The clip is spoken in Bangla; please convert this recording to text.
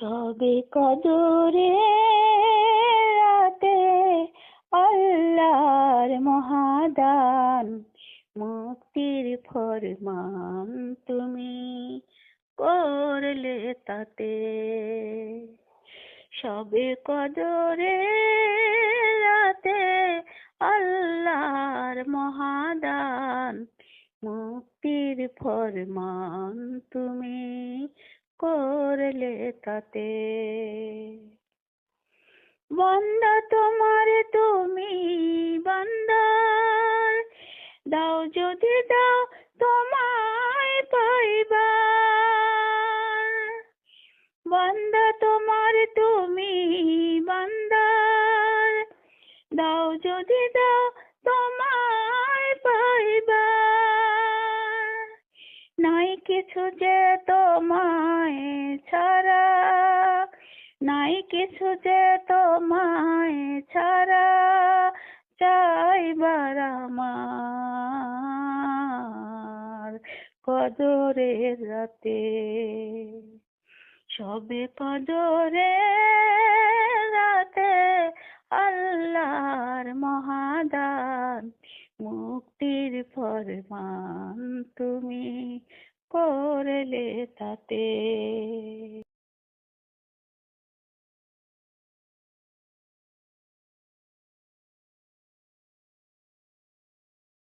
সবে কদরে রাতে আল্লাহর মহাদান, মুক্তির ফরমান তুমি করলে তাতে। সবে কদরে রাতে আল্লাহর মহাদান, মুক্তির ফরমান তুমি করলে তাতে বন্দা তোমার, তুমি বান্দার। দাও যদি দাও তোমায় পাইবার। বান্দা তোমার, তুমি বান্দার। দাও যদি দাও তোমায় পাইবার। নাই কিছু যে তোমায় কিছু যে তোমায় ছাড়া চাইবার আমার কদরের রাতে। সবে কদরে রাতে আল্লাহর মহাদান, মুক্তির ফরমান তুমি করলে তাতে।